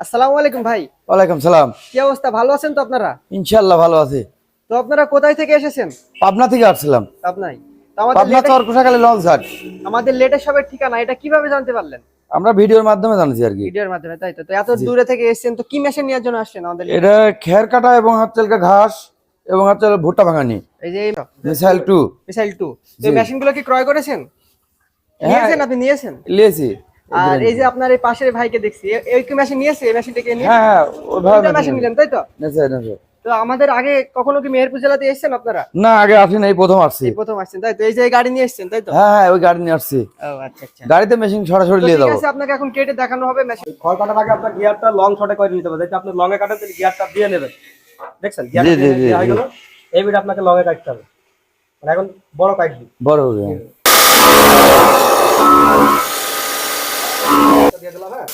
আসসালামু আলাইকুম ভাই। ওয়ালাইকুম সালাম। কি অবস্থা? ভালো আছেন তো আপনারা? ইনশাল্লাহ ভালো আছে। তো আপনারা কোথায় থেকে এসেছেন? পাবনা থেকে আসছিলাম। আমাদের পাবনা লেটে- চর লঞ্চ ঘাট আমাদের লেটেস্ট সবের ঠিকানা এটা কীভাবে জানতে পারলেন? আমরা ভিডিওর মাধ্যমে জানছি আর কি। ভিডিওর মাধ্যমে তাই তো? এত দূরে থেকে এসেছেন তো কি মেশিন নেওয়ার জন্য আসছেন আমাদের এটা খের কাটা এবং হচ্ছে ঘাস এবং হচ্ছে ভুট্টা ভাঙানি। এই যে মিসাইল টু। Missile two. তো জি। মেশিনগুলো কি ক্রয় করেছেন? হ্যাঁ। নিয়েছেন আপনি? নিয়েছেন? লিয়েছি আর এই যে আপনার এই পাশের ভাইকে দেখছি এই কি মেশিন নিয়েছে? এই মেশিনটাকে নিয়ে? হ্যাঁ হ্যাঁ ওইভাবে মেশিন নিলেন তাই তো? নেছে, নেছে। তো আমাদের আগে কখনো কি মেহেরপুর জেলাতে এসেছেন আপনারা? না আগে আসি না এই প্রথম আসছি। প্রথম আসছেন তাই তো? এই যে এই গাড়ি নিয়ে এসেছেন তাই তো? হ্যাঁ হ্যাঁ ওই গাড়ি নিয়ে আসছি। ও আচ্ছা আচ্ছা। গাড়িতে মেশিন সরাসরি নিয়ে ঠিক যাব। আছে আপনাকে এখন কেটে দেখানো হবে মেশিন খড় কাটার আগে আপনার গিয়ারটা লং শটে করে নিতে হবে যাতে আপনি লং এ কাটেন তাহলে গিয়ারটা দিয়ে নেবেন। দেখছেন? গিয়ারটা দিয়ে হয়ে গেল। এই বিট আপনাকে লং এ কাটতে হবে। মানে এখন বড় কাটবি বড় হবে হ্যাঁ। দিয়ে দিলাম হ্যাঁ